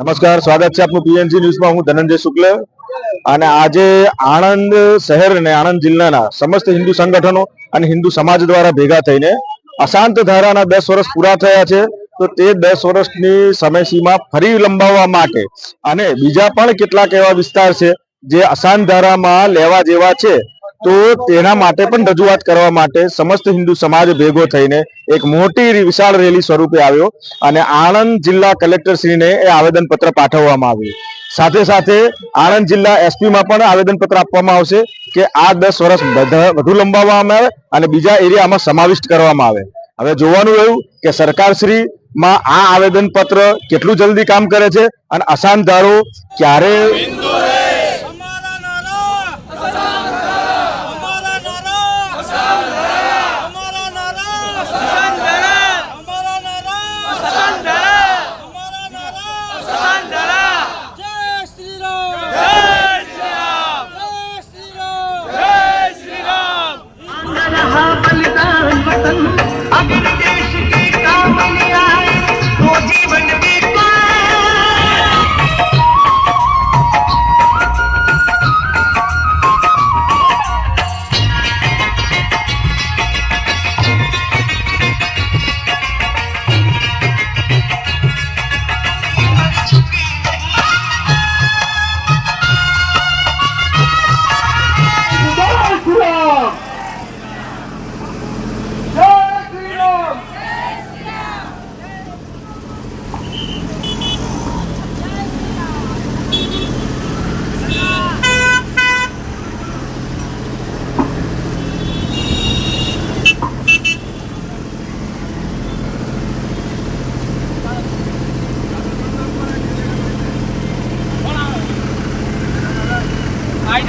નમસ્કાર, સ્વાગત છે આપનું પીએનજી ન્યૂઝમાં. હું ધનંજય શુક્લ અને આજે આણંદ શહેર અને આણંદ જિલ્લાના સમસ્ત હિન્દુ સંગઠનો અને હિન્દુ સમાજ દ્વારા ભેગા થઈને અશાંત ધારાના દસ વર્ષ પૂરા થયા છે. તો તે દસ વર્ષની સમયસીમા ફરી લંબાવવા માટે અને બીજા પણ કેટલાક એવા વિસ્તાર છે જે અશાંત ધારામાં લેવા જેવા છે. તો તેના માટે પણ રજૂઆત કરવા માટે સમસ્ત હિન્દુ સમાજ ભેગો થઈને એક મોટી વિશાળ રેલી સ્વરૂપે આવ્યો અને આણંદ જિલ્લા કલેક્ટર શ્રીને એ આવેદન પત્ર પાઠવવામાં આવ્યું. સાથે સાથે આણંદ જિલ્લા એસપીમાં પણ આવેદન પત્ર આપવામાં આવશે કે આ દસ વર્ષ વધુ લંબાવવામાં આવે અને બીજા એરિયામાં સમાવિષ્ટ કરવામાં આવે. હવે જોવાનું રહ્યું કે સરકારશ્રી માં આ આવેદન પત્ર કેટલું જલ્દી કામ કરે છે અને અશાંત ધારો ક્યારે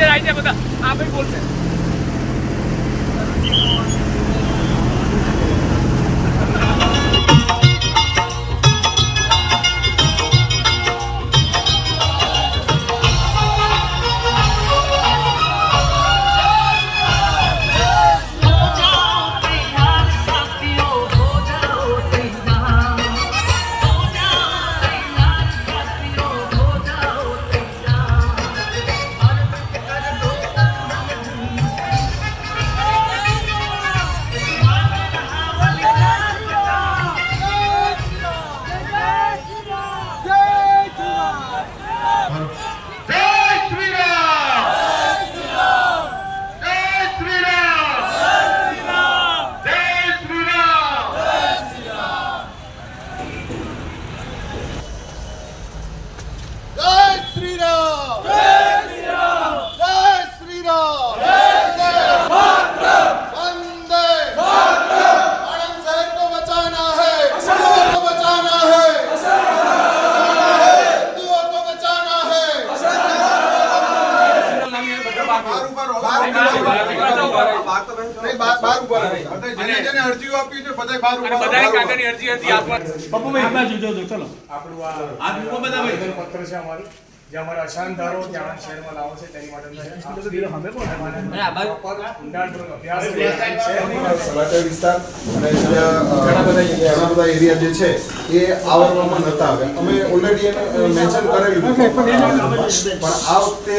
આઈ જાય આઈ જાય બધા આપવા આપણું આ પત્ર છે અમારું. જે અમારા ધારો જે આણંદ શહેરમાં લાવો છે તેની માટે સલાટર વિસ્તાર અને ઘણા બધા એરિયા જે છે એ આવરવામાં નતા આવ્યા અમે ઓલરેડી એને મેન્શન કરેલું પણ આ વખતે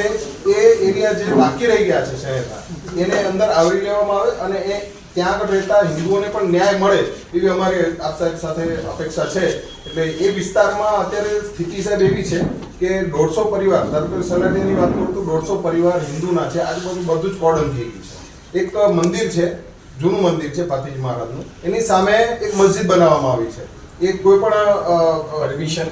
એ એરિયા જે બાકી રહી ગયા છે શહેરના એને અંદર આવરી લેવામાં આવે અને એ ત્યાં આગળ રહેતા હિન્દુઓને પણ ન્યાય મળે એવી અમારી આપ સાહેબ સાથે અપેક્ષા છે. એટલે એ વિસ્તારમાં અત્યારે સ્થિતિ સાહેબ એવી છે કે દોઢસો પરિવાર ધારો કે સલાટીની વાત કરું તો દોઢસો પરિવાર હિન્દુના છે. આજુબાજુ બધું જ કોર્ડન થઈ ગયું છે. એક મંદિર છે જૂનું મંદિર છે પાથીજી મહારાજનું. એની સામે એક મસ્જિદ બનાવવામાં આવી છે. એ કોઈ પણ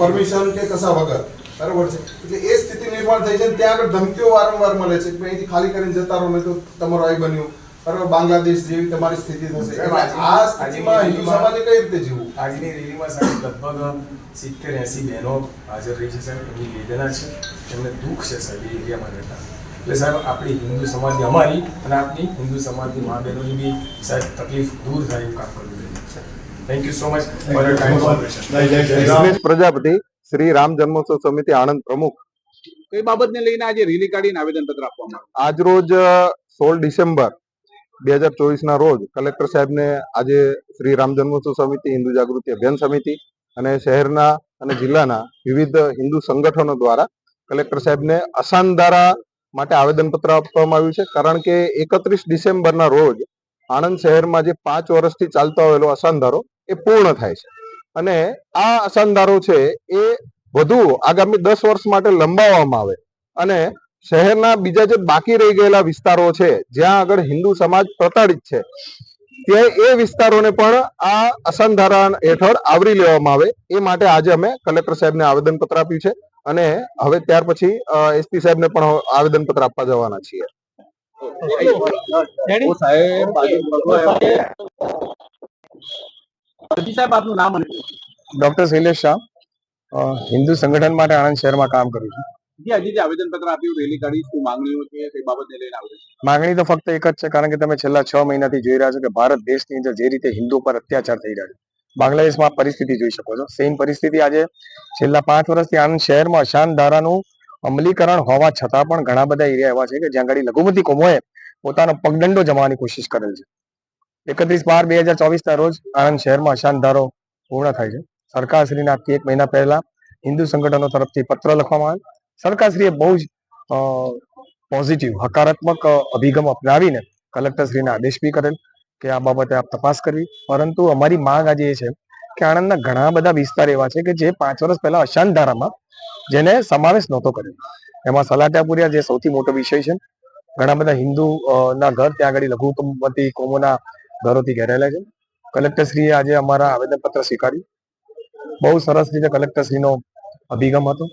પરમિશન કે કશા વગર. બરાબર છે? એટલે એ સ્થિતિ નિર્માણ થઈ છે ત્યાં આગળ ધમકીઓ વારંવાર મળે છે કે અહીંથી ખાલી કરીને જતા રહો નહીં તો તમારો આઈ બન્યું. બરાબર બાંગ્લાદેશ જેવી તમારી સ્થિતિ થશે આ સ્થિતિમાં હિન્દુ સમાજે કઈ રીતે જીવવું આજની રેલીમાં સાહેબ લગભગ સિત્તેર એસી બહેનો હાજર રહી છે સાહેબ એમની વેદના છે એમને દુઃખ છે સાહેબ એ એરિયામાં રહેતા એટલે સાહેબ આપણી હિન્દુ સમાજની અમારી અને આપની હિન્દુ સમાજની મા બહેનોની બી સાહેબ તકલીફ દૂર થાય એવું કામ કરવું જોઈએ thank you so much for your Prajapati Shri Ram Janmotsav Samiti Anand પ્રમુખ કઈ બાબતને લઈને આજે રેલી કાઢીને આવેદન પત્ર આપવામાં આજ રોજ સોળ ડિસેમ્બર બે હજાર ચોવીસના રોજ કલેક્ટર સાહેબને આજે શ્રી રામ જન્મોત્સવ સમિતિ હિન્દુ જાગૃતિ અભિયાન સમિતિ અને શહેરના અને જિલ્લાના વિવિધ હિન્દુ સંગઠનો દ્વારા કલેક્ટર સાહેબને અસાનધારા માટે આવેદનપત્ર આપવામાં આવ્યું છે. કારણ કે એકત્રીસ ડિસેમ્બરના રોજ આણંદ શહેરમાં જે પાંચ વર્ષથી ચાલતો આવેલો અસાનધારો એ પૂર્ણ થાય છે. અને આ અસાનધારો છે એ વધુ આગામી દસ વર્ષ માટે લંબાવવામાં આવે. અને શહેરના બીજા જે બાકી રહી ગયેલા વિસ્તારો છે જ્યાં આગળ હિન્દુ સમાજ પ્રતાડિત છે તે એ વિસ્તારોને પણ આ અસંધારા હેઠળ આવરી લેવામાં આવે. એ માટે આજે અમે કલેક્ટર સાહેબને આવેદનપત્ર આપ્યું છે અને હવે ત્યાર પછી એસપી સાહેબને પણ આવેદનપત્ર આપવા જવાના છીએ. સાહેબ આપનું નામ ડોક્ટર શૈલેષ શાહ અ, હિન્દુ સંગઠન માટે આણંદ શહેરમાં કામ કરું છું. માંગણી તો ફક્ત એક જ છે, કારણ કે તમે છેલ્લા છ મહિનાથી જોઈ રહ્યા છો કે ભારત દેશની અંદર જે રીતે હિન્દુ પર અત્યાચાર થઈ રહ્યો બાંગ્લાદેશમાં પરિસ્થિતિ જોઈ શકો છો. સેમ પરિસ્થિતિ આજે છેલ્લા પાંચ વર્ષથી આણંદ શહેરમાં અશાંત ધારાનું અમલીકરણ હોવા છતાં પણ ઘણા બધા એરિયા એવા છે કે જ્યાં ઘડી લઘુમતી કોમોએ પોતાનો પગદંડો જમાવાની કોશિશ કરેલ છે. એકત્રીસ બાર બે હજાર ચોવીસના રોજ આણંદ શહેરમાં અશાંત ધારો પૂર્ણ થાય છે. સરકારશ્રીના એક મહિના પહેલા હિન્દુ સંગઠનો તરફથી પત્ર લખવામાં આવે સરકારશ્રીએ બહુ જ પોઝિટિવ હકારાત્મક અભિગમ અપનાવીને કલેક્ટરશ્રીને આદેશ બી કરેલ કે આ બાબતે આપ તપાસ કરવી. પરંતુ અમારી માંગ આજે એ છે કે આણંદના ઘણા બધા વિસ્તાર એવા છે કે જે પાંચ વર્ષ પહેલા અશાંત ધારામાં જેને સમાવેશ નહોતો કર્યો. એમાં સલાટાપુરિયા જે સૌથી મોટો વિષય છે, ઘણા બધા હિન્દુ ના ઘર ત્યાં આગળ લઘુમતી કોમોના ઘરોથી ઘેરાયેલા છે. કલેક્ટરશ્રીએ આજે અમારા આવેદનપત્ર સ્વીકાર્યું. બહુ સરસ રીતે કલેક્ટરશ્રીનો અભિગમ હતો.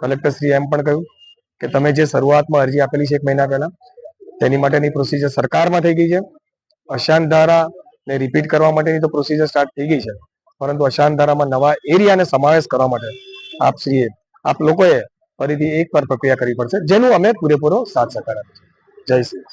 કલેક્ટરશ્રીએ એમ પણ કહ્યું કે તમે જે શરૂઆતમાં અરજી આપેલી છે એક મહિના પહેલા, તેની માટેની પ્રોસિજર સરકારમાં થઈ ગઈ છે. અશાંત ધારા ને રિપીટ કરવા માટેની તો પ્રોસિજર સ્ટાર્ટ થઈ ગઈ છે. પરંતુ અશાંત ધારામાં નવા એરિયાને સમાવેશ કરવા માટે આપ શ્રીએ, આપ લોકોએ ફરીથી એક વાર પ્રક્રિયા કરવી પડશે, જેનું અમે પૂરેપૂરો સાથ સહકાર આપીશું. જય શ્રી